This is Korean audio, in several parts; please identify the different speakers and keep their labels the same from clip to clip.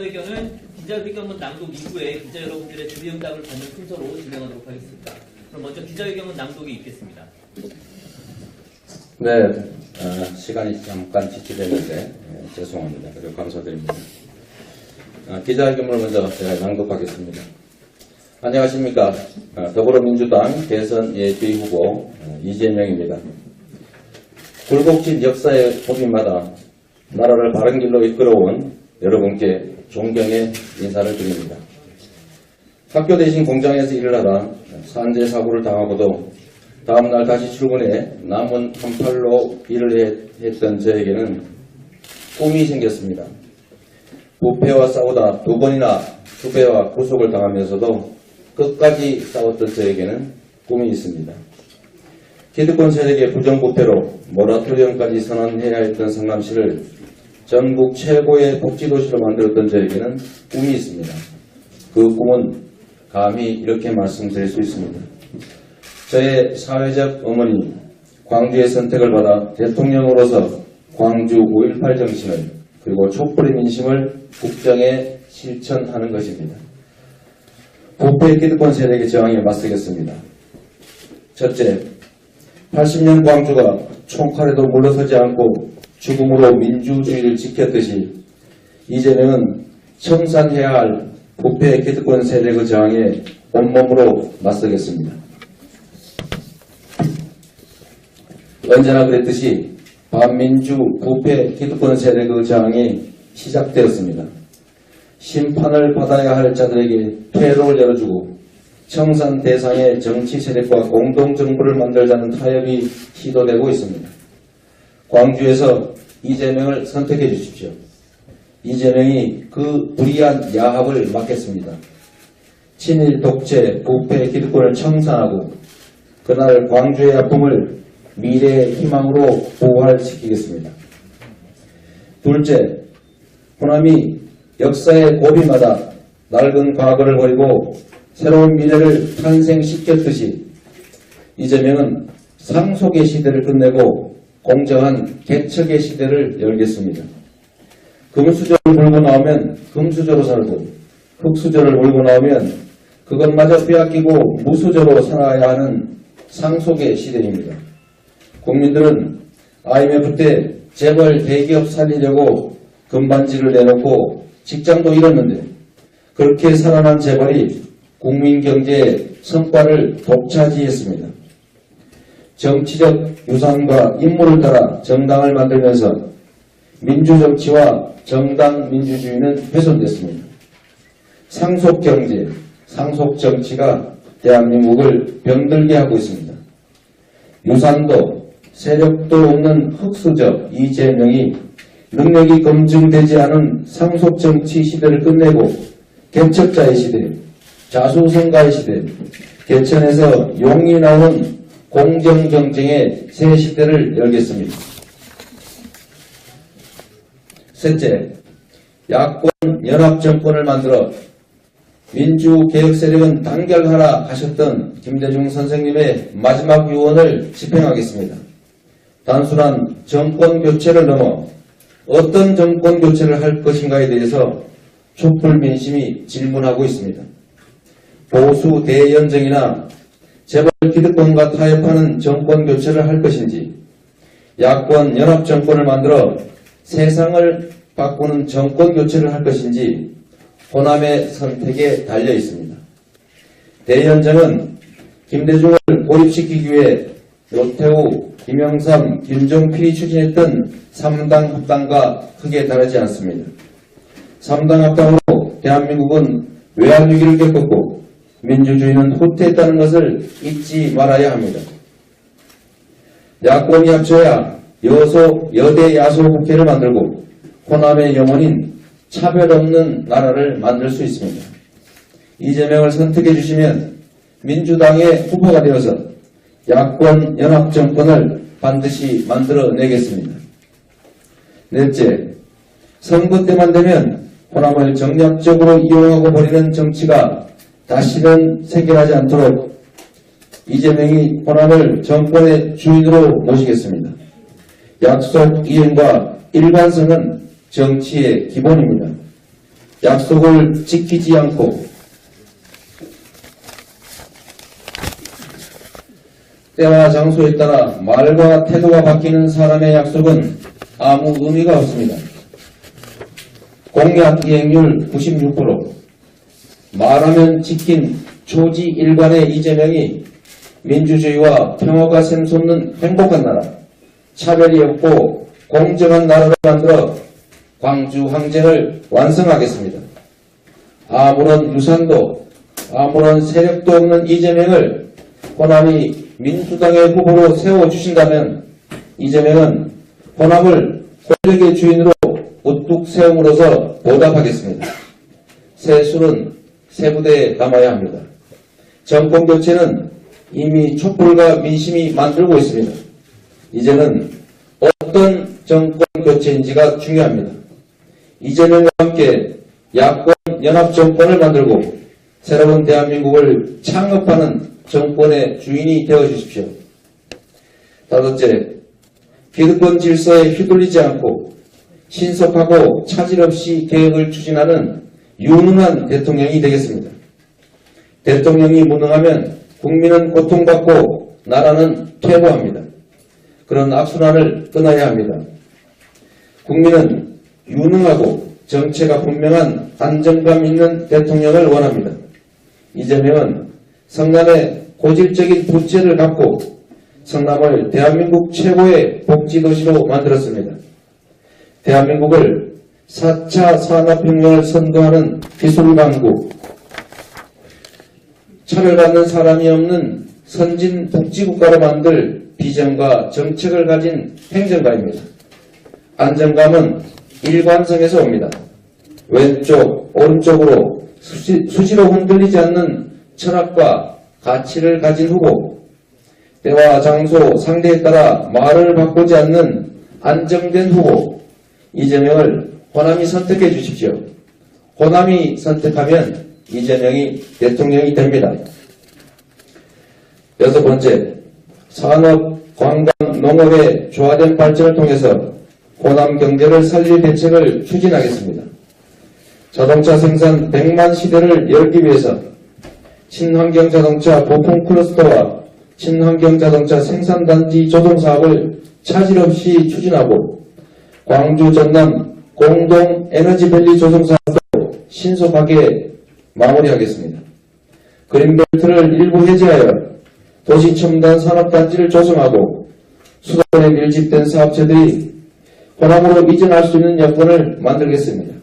Speaker 1: 기자회견을 기자회견문 낭독 이후에 기자 여러분들의 질의응답을 받는 순서로 진행하도록 하겠습니다. 그럼 먼저 기자회견문 낭독이 있겠습니다.
Speaker 2: 네, 아, 시간이 잠깐 지체되는데 예, 죄송합니다. 그리고 감사드립니다. 아, 기자회견을 먼저 제가 낭독하겠습니다. 안녕하십니까. 아, 더불어민주당 대선 예비 후보 어, 이재명입니다. 굴곡진 역사의 고비마다 나라를 바른 길로 이끌어온 여러분께 존경의 인사를 드립니다. 학교 대신 공장에서 일을 하다 산재 사고를 당하고도 다음날 다시 출근해 남은 한 팔로 일을 해- 했던 저에게는 꿈이 생겼습니다. 부패와 싸우다 두 번이나 후배와 구속을 당하면서도 끝까지 싸웠던 저에게는 꿈이 있습니다. 기득권 세력의 부정부패로 모라토리엄까지 선언해야 했던 성남시를 전국 최고의 복지도시로 만들었던 저에게는 꿈이 있습니다. 그 꿈은 감히 이렇게 말씀드릴 수 있습니다. 저의 사회적 어머니 광주의 선택을 받아 대통령으로서 광주 5.18 정신을 그리고 촛불의 민심을 국정에 실천하는 것입니다. 부패 기득권 세력의 저항에 맞서겠습니다. 첫째, 80년 광주가 총칼에도 물러서지 않고 죽음으로 민주주의를 지켰듯이 이제는 청산해야 할 부패 기득권 세력의 저항에 온몸으로 맞서겠습니다. 언제나 그랬듯이 반민주 부패 기득권 세력의 저항이 시작되었습니다. 심판을 받아야 할 자들에게 퇴로를 열어주고 청산 대상의 정치 세력과 공동정부를 만들자는 타협이 시도되고 있습니다. 광주에서 이재명을 선택해 주십시오. 이재명이 그 불의한 야합을 막겠습니다. 친일 독재 부패 기득권을 청산하고 그날 광주의 아픔을 미래의 희망으로 부활시키겠습니다. 둘째, 호남이 역사의 고비마다 낡은 과거를 버리고 새로운 미래를 탄생시켰듯이 이재명은 상속의 시대를 끝내고 공정한 개척의 시대를 열겠습니다. 금수저를 몰고 나오면 금수저로 살고 흙수저를 몰고 나오면 그것마저 빼앗기고 무수저로 살아야 하는 상속의 시대입니다. 국민들은 IMF 때 재벌 대기업 살리려고 금반지를 내놓고 직장도 잃었는데 그렇게 살아난 재벌이 국민 경제의 성과를 독차지했습니다. 정치적 유산과 임무를 따라 정당을 만들면서 민주정치와 정당 민주주의는 훼손됐습니다. 상속경제, 상속정치가 대한민국을 병들게 하고 있습니다. 유산도 세력도 없는 흑수저 이재명이 능력이 검증되지 않은 상속정치 시대를 끝내고 개척자의 시대, 자수성가의 시대, 개천에서 용이 나오는 공정경쟁의 새 시대를 열겠습니다. 셋째, 야권 연합정권을 만들어 민주개혁 세력은 단결하라 하셨던 김대중 선생님의 마지막 유언을 집행하겠습니다. 단순한 정권 교체를 넘어 어떤 정권 교체를 할 것인가에 대해서 촛불 민심이 질문하고 있습니다. 보수 대연정이나 재벌 기득권과 타협하는 정권 교체를 할 것인지 야권 연합 정권을 만들어 세상을 바꾸는 정권 교체를 할 것인지 호남의 선택에 달려 있습니다. 대연정은 김대중을 고립시키기 위해 노태우, 김영삼, 김종필이 추진했던 3당 합당과 크게 다르지 않습니다. 3당 합당으로 대한민국은 외환위기를 겪었고 민주주의는 후퇴했다는 것을 잊지 말아야 합니다. 야권이 합쳐야 여소, 여대 야소 국회를 만들고 호남의 영혼인 차별 없는 나라를 만들 수 있습니다. 이재명을 선택해 주시면 민주당의 후보가 되어서 야권 연합정권을 반드시 만들어내겠습니다. 넷째, 선거 때만 되면 호남을 정략적으로 이용하고 버리는 정치가 다시는 생겨나지 않도록 이재명이 호남을 정권의 주인으로 모시겠습니다. 약속 이행과 일관성은 정치의 기본입니다. 약속을 지키지 않고 때와 장소에 따라 말과 태도가 바뀌는 사람의 약속은 아무 의미가 없습니다. 공약 이행률 96%, 말하면 지킨 초지 일관의 이재명이 민주주의와 평화가 샘솟는 행복한 나라, 차별이 없고 공정한 나라를 만들어 광주 항쟁을 완성하겠습니다. 아무런 유산도 아무런 세력도 없는 이재명을 호남이 민주당의 후보로 세워주신다면 이재명은 호남을 권력의 주인으로 우뚝 세움으로써 보답하겠습니다. 새 술은 새 부대에 남아야 합니다. 정권 교체는 이미 촛불과 민심이 만들고 있습니다. 이제는 어떤 정권 교체인지가 중요합니다. 이재명과 함께 야권 연합 정권을 만들고 새로운 대한민국을 창업하는 정권의 주인이 되어 주십시오. 다섯째, 기득권 질서에 휘둘리지 않고 신속하고 차질 없이 계획을 추진하는 유능한 대통령이 되겠습니다. 대통령이 무능하면 국민은 고통받고 나라는 퇴보합니다. 그런 악순환을 끊어야 합니다. 국민은 유능하고 정체가 분명한 안정감 있는 대통령을 원합니다. 이재명은 성남의 고질적인 부채를 갚고 성남을 대한민국 최고의 복지도시로 만들었습니다. 대한민국을 4차 산업혁명을 선도하는 기술강국, 차별받는 사람이 없는 선진 복지국가로 만들 비전과 정책을 가진 행정가입니다. 안정감은 일관성에서 옵니다. 왼쪽, 오른쪽으로 수시, 수시로 흔들리지 않는 철학과 가치를 가진 후보, 때와 장소, 상대에 따라 말을 바꾸지 않는 안정된 후보, 이재명을 호남이 선택해 주십시오. 호남이 선택하면 이재명이 대통령이 됩니다. 여섯 번째, 산업, 관광, 농업의 조화된 발전을 통해서 호남 경제를 살릴 대책을 추진하겠습니다. 자동차 생산 100만 시대를 열기 위해서 친환경 자동차 보통 클러스터와 친환경 자동차 생산단지 조성 사업을 차질 없이 추진하고 광주 전남 공동 에너지밸리 조성 사업도 신속하게 마무리하겠습니다. 그린벨트를 일부 해제하여 도시 첨단 산업단지를 조성하고 수도권에 밀집된 사업체들이 호남으로 이전할 수 있는 여건을 만들겠습니다.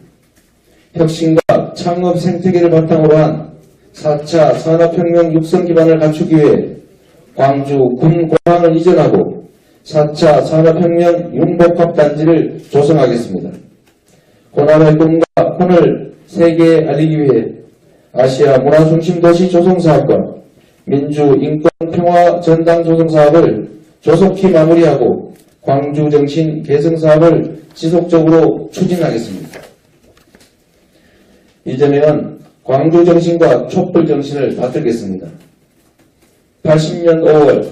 Speaker 2: 혁신과 창업 생태계를 바탕으로 한 4차 산업혁명 육성 기반을 갖추기 위해 광주 군공항을 이전하고 4차 산업혁명 융복합단지를 조성하겠습니다. 호남의 꿈과 혼을 세계에 알리기 위해 아시아 문화중심 도시 조성사업과 민주 인권 평화 전당 조성사업을 조속히 마무리하고 광주 정신 개성 사업을 지속적으로 추진하겠습니다. 이재명은 광주 정신과 촛불 정신을 받들겠습니다. 80년 5월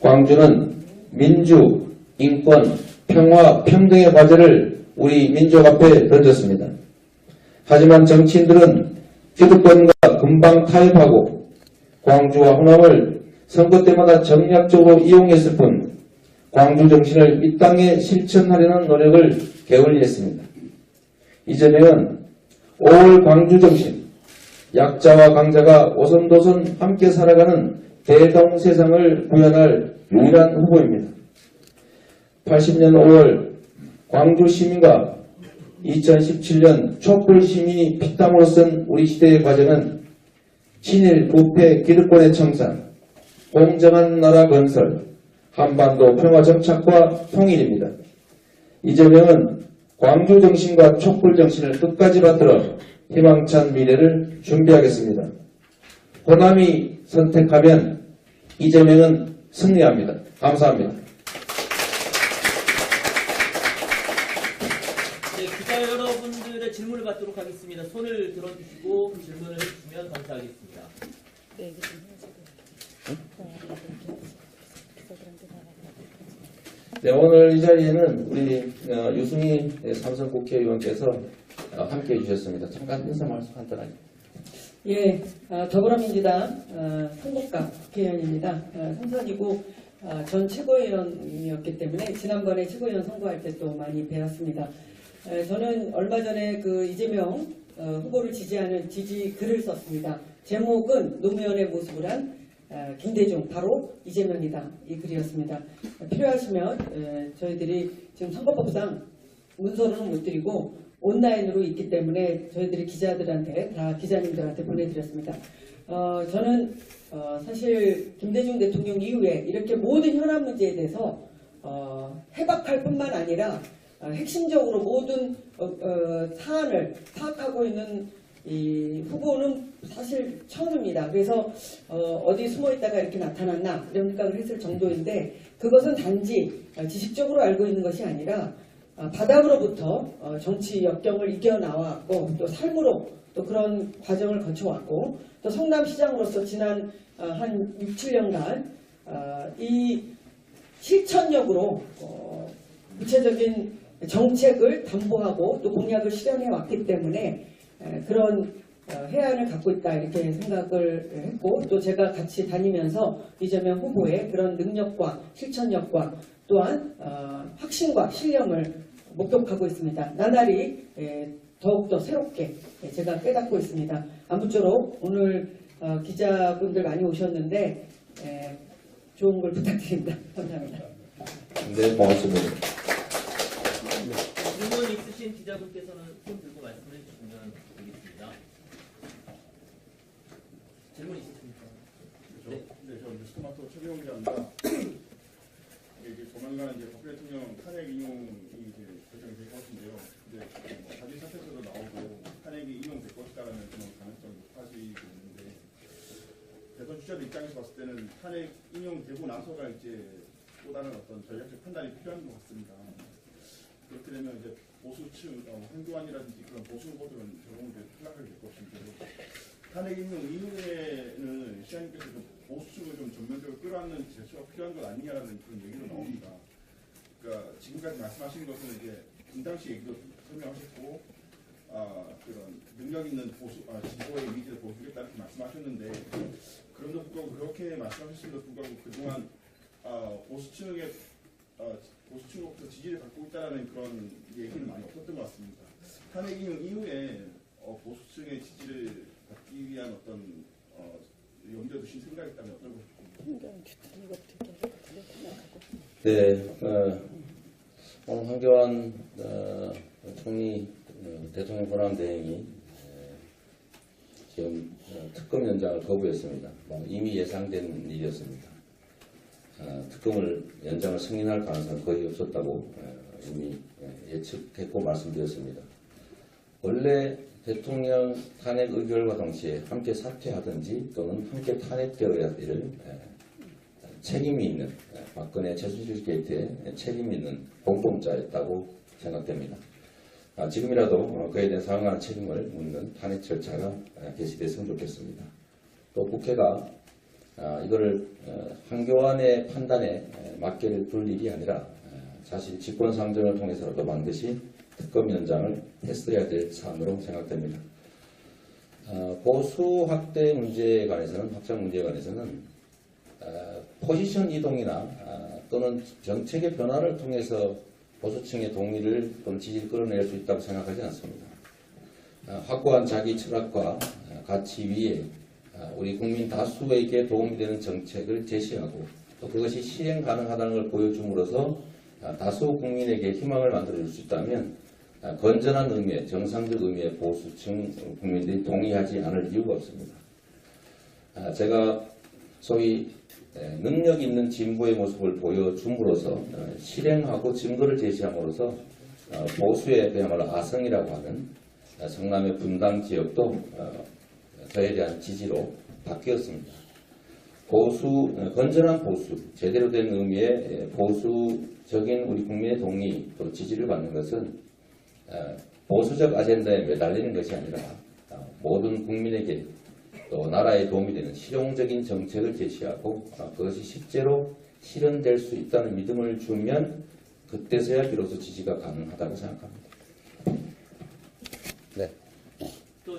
Speaker 2: 광주는 민주, 인권, 평화, 평등의 과제를 우리 민족 앞에 던졌습니다. 하지만 정치인들은 기득권과 금방 타협하고 광주와 호남을 선거 때마다 정략적으로 이용했을 뿐 광주 정신을 이 땅에 실천하려는 노력을 게을리했습니다. 이재명은 5월 광주 정신, 약자와 강자가 오손도손 함께 살아가는 대동 세상을 구현할 유일한 후보입니다. 80년 5월 광주 시민과 2017년 촛불 시민이 피땀으로 쓴 우리 시대의 과제는 친일 부패 기득권의 청산, 공정한 나라 건설, 한반도 평화 정착과 통일입니다. 이재명은 광주 정신과 촛불 정신을 끝까지 받들어 희망찬 미래를 준비하겠습니다. 호남이 선택하면 이재명은 승리합니다. 감사합니다.
Speaker 1: 네, 기자 여러분들의 질문을 받도록 하겠습니다. 손을 들어주시고 질문을 해주시면 감사하겠습니다.
Speaker 3: 네, 이게 좀.
Speaker 2: 네, 오늘 이 자리에는 우리 어, 유승희 삼선 국회의원께서 어, 함께해 주셨습니다. 잠깐 인사 말씀 간단하게.
Speaker 3: 예, 아, 더불어민주당 아, 성북갑 국회의원입니다. 아, 삼선이고 아, 전 최고위원이었기 때문에 지난번에 최고위원 선거할 때 또 많이 배웠습니다. 에, 저는 얼마 전에 그 이재명 어, 후보를 지지하는 지지 글을 썼습니다. 제목은 노무현의 모습을 한 아, 김대중 바로 이재명이다 이 글이었습니다. 필요하시면 에, 저희들이 지금 선거법상 문서로는 못 드리고 온라인으로 있기 때문에 저희들이 기자들한테 다 기자님들한테 보내드렸습니다. 어, 저는 어, 사실 김대중 대통령 이후에 이렇게 모든 현안 문제에 대해서 어, 해박할 뿐만 아니라 어, 핵심적으로 모든 어, 어, 사안을 파악하고 있는 이 후보는 사실 처음입니다. 그래서 어, 디 숨어 있다가 이렇게 나타났나 이런 생각을 했을 정도인데 그것은 단지 어, 지식적으로 알고 있는 것이 아니라 아, 바닥으로부터 어, 정치 역경을 이겨나왔고 또 삶으로 또 그런 과정을 거쳐왔고 또 성남시장으로서 지난 어, 한 6, 7년간 어, 이 실천력으로 어, 구체적인 정책을 담보하고 또 공약을 실현해 왔기 때문에 에, 그런 어, 해안을 갖고 있다 이렇게 생각을 했고 또 제가 같이 다니면서 이재명 후보의 그런 능력과 실천력과 또한 어, 확신과 신념을 목격하고 있습니다. 나날이 에, 더욱더 새롭게 예, 제가 깨닫고 있습니다. 아무쪼록 오늘 어, 기자분들 많이 오셨는데 에, 좋은 걸 부탁드립니다. 감사합니다.
Speaker 2: 네, 고맙습니다.
Speaker 1: 질문 있으신 기자분께서는 손 들고 말씀해 주시면 되겠습니다. 질문 있으십니까?
Speaker 4: 저, 네, 저 뉴스토마토 최경영 기자입니다. 이게 이제 조만간 이제 박근혜 대통령 탄핵 인용이 이제 결정이 될것 같은데요. 근데 뭐 자진 사퇴서도 나오고 탄핵이 인용될 것이다라는 그런 가능성이 높아지고 있는데 대선 주자들 입장에서 봤을 때는 탄핵 인용되고 나서가 이제 또 다른 어떤 전략적 판단이 필요한 것 같습니다. 그렇게 되면 이제 보수 측, 어, 황교안이라든지 그런 보수 후보들은 결국 이제 탈락을 될 것인데 탄핵 인용 이후에는 시장님께서 좀 보수 측을 좀 전면적으로 끌어안는 제스처가 필요한 것 아니냐라는 그런 얘기도 나옵니다. 그러니까 지금까지 말씀하신 것은 이제 분당시 얘기도 설명하셨고 아, 그런 능력 있는 보수 아, 진보의 이미지를 보여주겠다 이렇게 말씀하셨는데 그럼에도 불구하고 그렇게 말씀하셨음에도 불구하고 그동안 아, 보수층의 지지를 갖고 있다는 그런 얘기는 많이 없었던 것 같습니다. 탄핵 인용 이후에 어, 보수층의 지지를 받기 위한 어떤 어, 염두에 두신 생각이 있다면 어떤 것입니까?
Speaker 2: 네, 어, 오늘 황교안 어, 총리 어, 대통령 권한 대행이 에, 지금 어, 특검 연장을 거부했습니다. 뭐 이미 예상된 일이었습니다. 어, 특검을 연장을 승인할 가능성은 거의 없었다고 어, 이미 예, 예측했고 말씀드렸습니다. 원래 대통령 탄핵 의결과 동시에 함께 사퇴하든지 또는 함께 탄핵되어야 될 에, 책임이 있는 에, 박근혜 최순실 게이트에 책임이 있는 공범자였다고 생각됩니다. 아, 지금이라도 어, 그에 대한 상응한 책임을 묻는 탄핵 절차가 에, 개시됐으면 좋겠습니다. 또 국회가 아, 이거를 어, 한교안의 판단에 에, 맡겨를 둘 일이 아니라 에, 사실 직권상정을 통해서라도 반드시 특검 연장을 했어야 될 사안으로 생각됩니다. 어, 보수 확대 문제에 관해서는 확장 문제에 관해서는 어, 포지션 이동이나 아, 또는 정책의 변화를 통해서 보수층의 동의를 또는 지지를 끌어낼 수 있다고 생각하지 않습니다. 아, 확고한 자기 철학과 아, 가치 위에 아, 우리 국민 다수에게 도움이 되는 정책을 제시하고 또 그것이 실행 가능하다는 걸 보여줌으로써 아, 다수 국민에게 희망을 만들어줄 수 있다면 아, 건전한 의미의 정상적 의미의 보수층 국민들이 동의하지 않을 이유가 없습니다. 아, 제가 소위 에, 능력 있는 진보의 모습을 보여줌으로써 어, 실행하고 증거를 제시함으로써 어, 보수의 그야말로 아성이라고 하는 어, 성남의 분당 지역도 어, 저에 대한 지지로 바뀌었습니다. 보수, 어, 건전한 보수, 제대로 된 의미의 에, 보수적인 우리 국민의 동의 또 지지를 받는 것은 어, 보수적 아젠다에 매달리는 것이 아니라 어, 모든 국민에게 또 나라에 도움이 되는 실용적인 정책을 제시하고 어, 그것이 실제로 실현될 수 있다는 믿음을 주면 그때서야 비로소 지지가 가능하다고 생각합니다.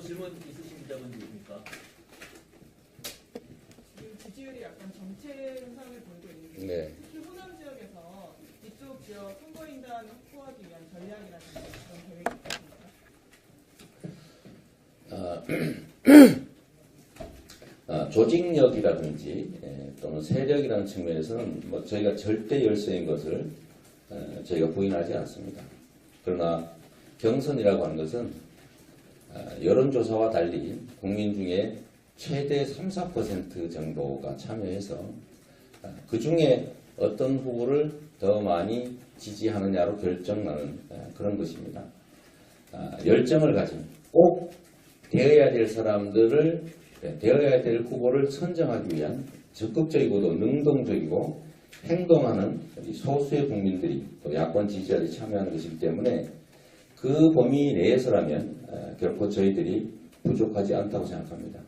Speaker 1: 질문 있으신 기자분들입니까?
Speaker 5: 지금 지지율이 약간 정체 현상을 보이고 있는데
Speaker 2: 네.
Speaker 5: 특히 호남 지역에서 이쪽 지역 선거인단 확보하기 위한 전략이라든지 그런 계획이 있습니까?
Speaker 2: 아, 아, 조직력이라든지 예, 또는 세력이라는 측면에서는 뭐 저희가 절대 열세인 것을 어, 저희가 부인하지 않습니다. 그러나 경선이라고 하는 것은 아, 여론조사와 달리 국민 중에 최대 3, 4% 정도가 참여해서 아, 그 중에 어떤 후보를 더 많이 지지하느냐로 결정나는 아, 그런 것입니다. 아, 열정을 가진 꼭 되어야 될 사람들을 네, 되어야 될 후보를 선정하기 위한 적극적이고도 능동적이고 행동하는 소수의 국민들이 또 야권 지지자들이 참여하는 것이기 때문에 그 범위 내에서라면 어, 결코 저희들이 부족하지 않다고 생각합니다.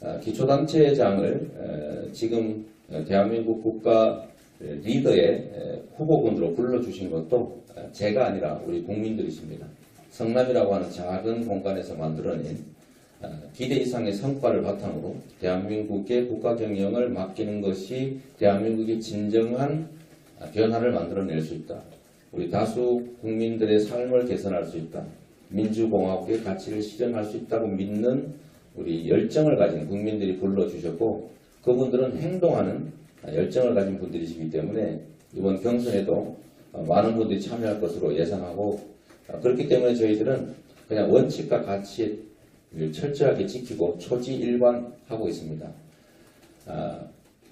Speaker 2: 어, 기초단체장을 어, 지금 어, 대한민국 국가 리더의 에, 후보군으로 불러주신 것도 어, 제가 아니라 우리 국민들이십니다. 성남이라고 하는 작은 공간에서 만들어낸 어, 기대 이상의 성과를 바탕으로 대한민국의 국가 경영을 맡기는 것이 대한민국의 진정한 어, 변화를 만들어낼 수 있다. 우리 다수 국민들의 삶을 개선할 수 있다. 민주공화국의 가치를 실현할 수 있다고 믿는 우리 열정을 가진 국민들이 불러주셨고 그분들은 행동하는 열정을 가진 분들이시기 때문에 이번 경선에도 어, 많은 분들이 참여할 것으로 예상하고 어, 그렇기 때문에 저희들은 그냥 원칙과 가치를 철저하게 지키고 초지일관하고 있습니다. 아,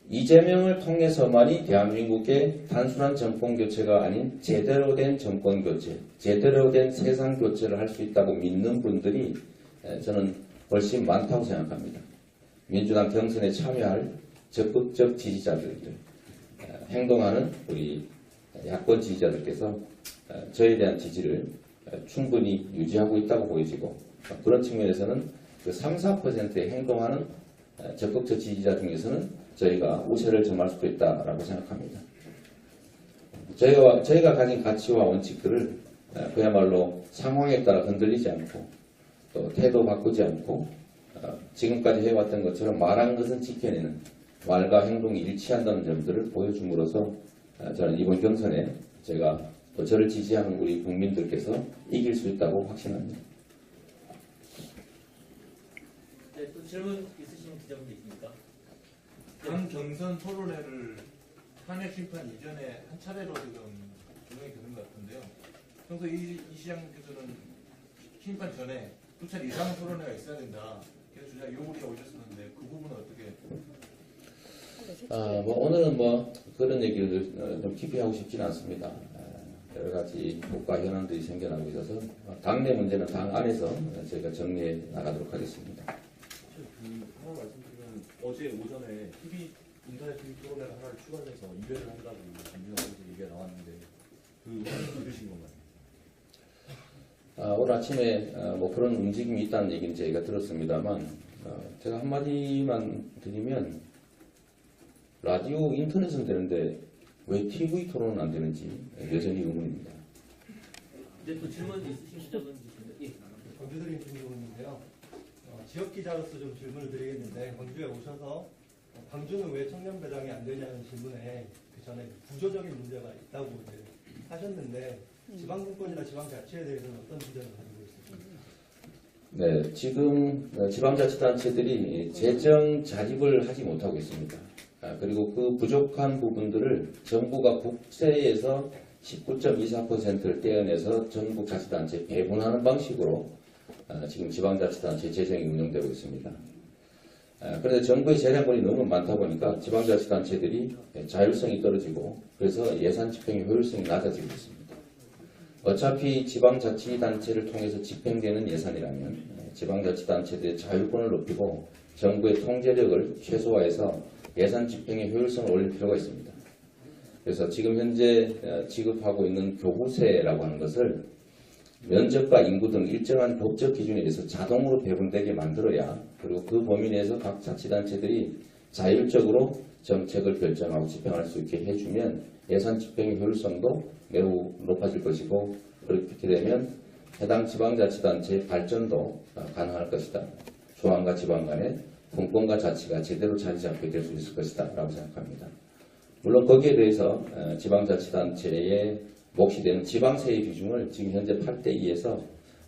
Speaker 2: 이재명을 통해서만이 대한민국의 단순한 정권 교체가 아닌 제대로 된 정권 교체, 제대로 된 세상 교체를 할 수 있다고 믿는 분들이 에, 저는 훨씬 많다고 생각합니다. 민주당 경선에 참여할 적극적 지지자들들, 에, 행동하는 우리 야권 지지자들께서 에, 저에 대한 지지를 에, 충분히 유지하고 있다고 보여지고 어, 그런 측면에서는 그 3, 4%의 행동하는 에, 적극적 지지자 중에서는 저희가 우세를 점할 수도 있다라고 생각합니다. 저희가, 저희가 가진 가치와 원칙들을 에, 그야말로 상황에 따라 흔들리지 않고 또 태도 바꾸지 않고 어, 지금까지 해왔던 것처럼 말한 것은 지켜내는 말과 행동이 일치한다는 점들을 보여줌으로써 어, 저는 이번 경선에 제가 또 저를 지지하는 우리 국민들께서 이길 수 있다고 확신합니다.
Speaker 1: 네, 또 질문 있으신 기자분들 있습니까?
Speaker 6: 당 경선 토론회를 탄핵 심판 이전에 한 차례로 지금 진행이 되는 것 같은데요. 평소 이, 이 시장께서는 심판 전에 두 차례 이상 토론회가 있어야 된다. 그래서 주장 요구가 오셨었는데 그 부분은 어떻게
Speaker 2: 아, 뭐 오늘은 뭐 그런 얘기를 어, 좀 깊이 하고 싶지는 않습니다. 아, 여러 가지 국가 현안들이 생겨나고 있어서 어, 당내 문제는 당 안에서 저희가 정리해 나가도록 하겠습니다.
Speaker 7: 그 하나 말씀드리면 어제 오전에 TV 인터넷 TV 토론회를 하나를 추가해서 2회를 한다고 선수 얘기가 나왔는데 그 의견을 들으신 건가요?
Speaker 2: 아, 오늘 아침에 어, 뭐 그런 움직임이 있다는 얘기는 저희가 들었습니다만 어, 제가 한마디만 드리면 라디오 인터넷은 되는데 왜 TV 토론은 안 되는지 여전히 의문입니다.
Speaker 1: 네, 또 질문 있으신 있습니다. 예.
Speaker 8: 광주드림 김종훈인데요. 어, 지역 기자로서 좀 질문을 드리겠는데 광주에 오셔서 어, 광주는 왜 청년 배당이 안 되냐는 질문에 그 전에 구조적인 문제가 있다고 이제 하셨는데 지방 정권이나 지방 자치에 대해서는 어떤 비전을 가지고 있으십니까?
Speaker 2: 네, 지금 어, 지방자치단체들이 재정 자립을 하지 못하고 있습니다. 아, 그리고 그 부족한 부분들을 정부가 국세에서 19.24%를 떼어내서 전국 자치단체 배분하는 방식으로 아, 지금 지방자치단체 재정이 운영되고 있습니다. 아, 그런데 정부의 재량권이 너무 많다 보니까 지방자치단체들이 자율성이 떨어지고 그래서 예산 집행의 효율성이 낮아지고 있습니다. 어차피 지방자치단체를 통해서 집행되는 예산이라면 예, 지방자치단체들의 자율권을 높이고 정부의 통제력을 최소화해서 예산 집행의 효율성을 올릴 필요가 있습니다. 그래서 지금 현재 어, 지급하고 있는 교부세라고 하는 것을 면적과 인구 등 일정한 법적 기준에 의해서 자동으로 배분되게 만들어야 그리고 그 범위 내에서 각 자치단체들이 자율적으로 정책을 결정하고 집행할 수 있게 해주면 예산 집행의 효율성도 매우 높아질 것이고 그렇게 되면 해당 지방자치단체의 발전도 어, 가능할 것이다. 중앙과 지방 간의 분권과 자치가 제대로 자리 잡게 될 수 있을 것이다. 라고 생각합니다. 물론 거기에 대해서 어, 지방자치단체의 몫이 되는 지방세의 비중을 지금 현재 8대 2에서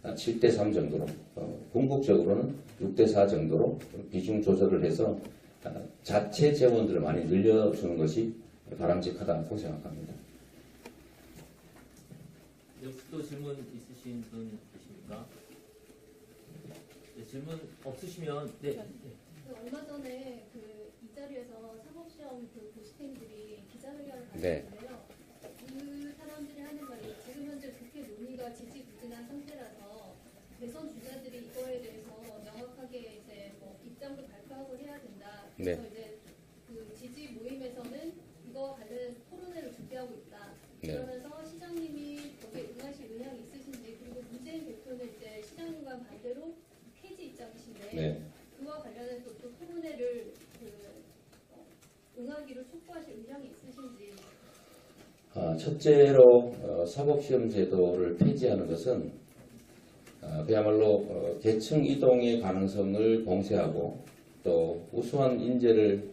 Speaker 2: 7대 3 정도로 어, 궁극적으로는 6대 4 정도로 비중 조절을 해서 어, 자체 재원들을 많이 늘려주는 것이 바람직하다고 생각합니다.
Speaker 1: 여기 또 질문 있으신 분 계십니까? 네, 질문 없으시면 네. 네.
Speaker 9: 그 얼마 전에 그 이 자리에서 사법시험 그 고시생들이 기자회견을
Speaker 2: 네.
Speaker 9: 가졌는데요. 그 사람들이 하는 말이 지금 현재 국회 논의가 지지부진한 상태라서 대선 주자들이 이거에 대해서 명확하게 이제 뭐 입장도 발표하고 해야 된다. 그래서 이 반대로 폐지 입장이신데
Speaker 2: 네.
Speaker 9: 그와 관련해서 또 토론회를 그 어, 응하기를 촉구하실 의향이 있으신지
Speaker 2: 아, 첫째로 어, 사법시험 제도를 폐지하는 것은 아, 그야말로 어, 계층 이동의 가능성을 봉쇄하고 또 우수한 인재를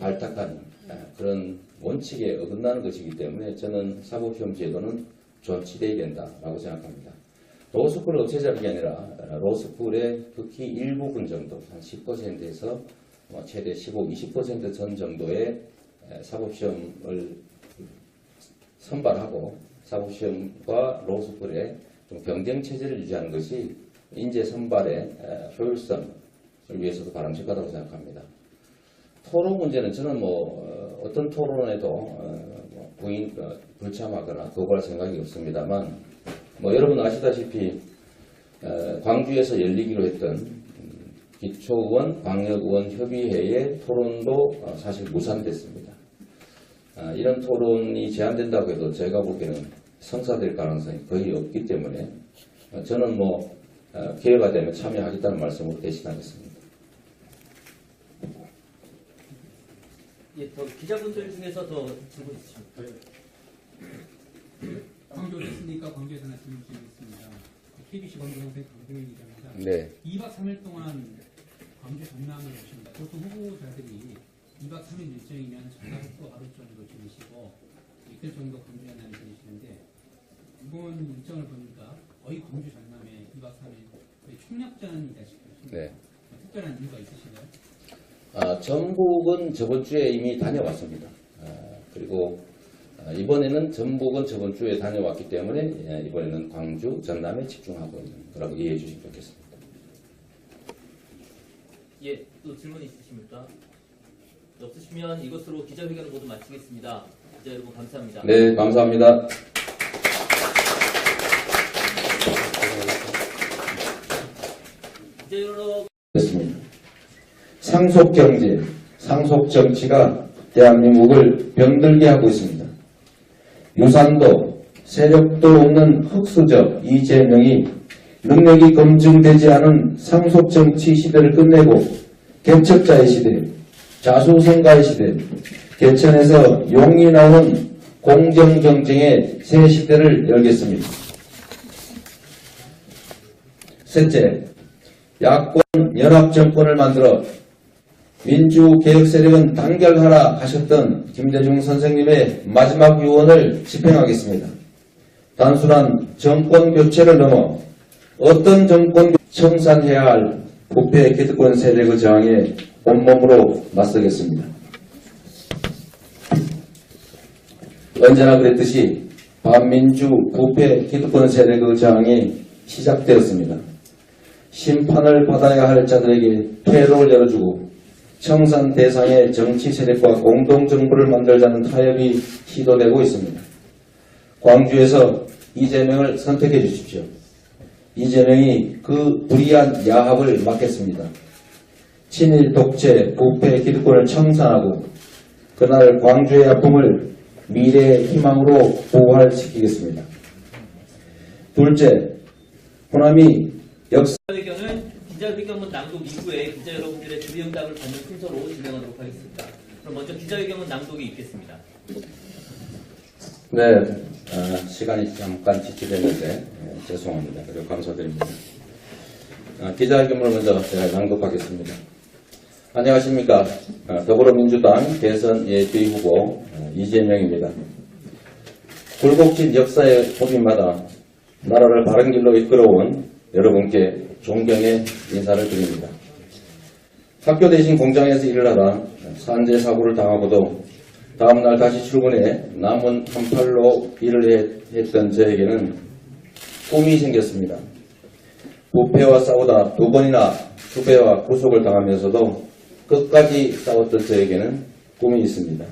Speaker 2: 발탁하는 아, 그런 원칙에 어긋나는 것이기 때문에 저는 사법시험 제도는 존치돼야 된다라고 생각합니다. 없애자는 게 아니라 어, 로스쿨의 극히 일부분 정도, 한 10%에서 뭐 최대 15, 20%전 정도의 에, 사법시험을 선발하고 사법시험과 로스쿨의 좀 경쟁 체제를 유지하는 것이 인재 선발의 에, 효율성을 위해서도 바람직하다고 생각합니다. 토론 문제는 저는 뭐 어, 떤 토론에도 어, 뭐 부인 어, 불참하거나 거부할 생각이 없습니다만 뭐 여러분 아시다시피 어, 광주에서 열리기로 했던 음, 기초의원 광역의원 협의회의 토론도 어, 사실 무산됐습니다. 아, 이런 토론이 제한된다고 해도 제가 보기에는 성사될 가능성이 거의 없기 때문에 어, 저는 뭐 어, 기회가 되면 참여하겠다는 말씀으로 대신하겠습니다.
Speaker 1: 예, 더 기자분들 중에서 더 질문 있으십니까?
Speaker 10: 광주에 있으니까 광주에서 말씀을 드리겠습니다. KBC 광주영생 강동현 기자입니다.
Speaker 2: 네.
Speaker 10: 2박 3일 동안 광주 전남을 오십니다. 보통 후보자들이 2박 3일 일정이면 전남도 하루 정도 지내시고 이틀 정도 광주 전남에 지내시는데 이번 일정을 보니까 거의 광주 전남에 2박 3일 거의 총력전이 되시고
Speaker 2: 네.
Speaker 10: 특별한 이유가 있으신가요?
Speaker 2: 아, 전북은 저번 주에 이미 다녀왔습니다. 아, 그리고 아, 이번에는 전북은 저번 주에 다녀왔기 때문에 예, 이번에는 광주, 전남에 집중하고 있는 거라고 이해해 주시면 좋겠습니다.
Speaker 1: 예, 또 질문 있으십니까? 없으시면 이것으로 기자회견을 모두 마치겠습니다. 기자 여러분 감사합니다.
Speaker 2: 네, 감사합니다.
Speaker 1: 기자 여러분
Speaker 2: 됐습니다. 상속 경제, 상속 정치가 대한민국을 병들게 하고 있습니다. 유산도, 세력도 없는 흑수저 이재명이 능력이 검증되지 않은 상속 정치 시대를 끝내고 개척자의 시대, 자수성가의 시대, 개천에서 용이 나온 공정 경쟁의 새 시대를 열겠습니다. 셋째, 야권 연합 정권을 만들어 민주개혁 세력은 단결하라 하셨던 김대중 선생님의 마지막 유언을 집행하겠습니다. 단순한 정권 교체를 넘어 어떤 정권 청산해야 할 부패 기득권 세력의 저항에 온몸으로 맞서겠습니다. 언제나 그랬듯이 반민주 부패 기득권 세력의 저항이 시작되었습니다. 심판을 받아야 할 자들에게 퇴로를 열어주고 청산 대상의 정치 세력과 공동정부를 만들자는 타협이 시도되고 있습니다. 광주에서 이재명을 선택해 주십시오. 이재명이 그 불의한 야합을 막겠습니다. 친일 독재 부패 기득권을 청산하고 그날 광주의 아픔을 미래의 희망으로 부활시키겠습니다. 둘째, 호남이 역사
Speaker 1: 기자회견문 낭독 이후에 기자 여러분들의 질의응답을 받는 순서로 진행하도록 하겠습니다. 그럼 먼저 기자회견문 낭독이 있겠습니다.
Speaker 2: 네, 아, 시간이 잠깐 지체됐는데 예, 죄송합니다. 그리고 감사드립니다. 아, 기자회견을 먼저 제가 낭독하겠습니다. 안녕하십니까. 아, 더불어민주당 대선 예비 후보 아, 이재명입니다. 굴곡진 역사의 호빈마다 나라를 바른 길로 이끌어온 여러분께 존경의 인사를 드립니다. 학교 대신 공장에서 일을 하다 산재 사고를 당하고도 다음날 다시 출근해 남은 한 팔로 일을 해- 했던 저에게는 꿈이 생겼습니다. 부패와 싸우다 두 번이나 후배와 구속을 당하면서도 끝까지 싸웠던 저에게는 꿈이 있습니다.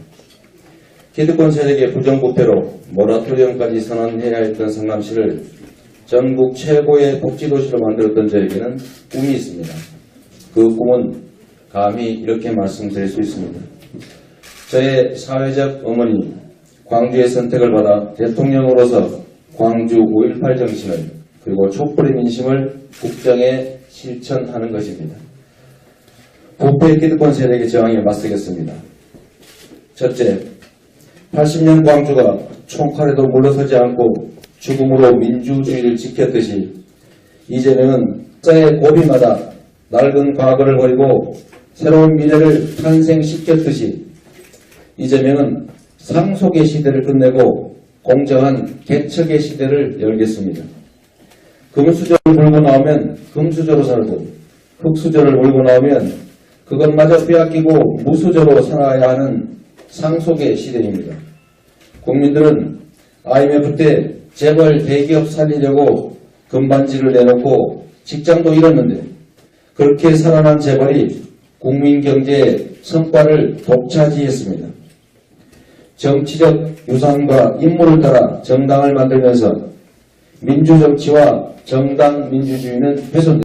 Speaker 2: 기득권 세력의 부정부패로 모라토리엄까지 선언해야 했던 성남시를 전국 최고의 복지도시로 만들었던 저에게는 꿈이 있습니다. 그 꿈은 감히 이렇게 말씀드릴 수 있습니다. 저의 사회적 어머니 광주의 선택을 받아 대통령으로서 광주 5.18 정신을 그리고 촛불의 민심을 국정에 실천하는 것입니다. 부패 기득권 세력의 저항에 맞서겠습니다. 첫째, 80년 광주가 총칼에도 물러서지 않고 죽음으로 민주주의를 지켰듯이 이제는 자의 고비마다 낡은 과거를 버리고 새로운 미래를 탄생시켰듯이 이재명은 상속의 시대를 끝내고 공정한 개척의 시대를 열겠습니다. 금수저를 몰고 나오면 금수저로 살고 흙수저를 몰고 나오면 그것마저 빼앗기고 무수저로 살아야 하는 상속의 시대입니다. 국민들은 IMF 때 재벌 대기업 살리려고 금반지를 내놓고 직장도 잃었는데 그렇게 살아난 재벌이 국민 경제의 성과를 독차지했습니다. 정치적 유산과 임무를 따라 정당을 만들면서 민주정치와 정당 민주주의는 훼손됩니다.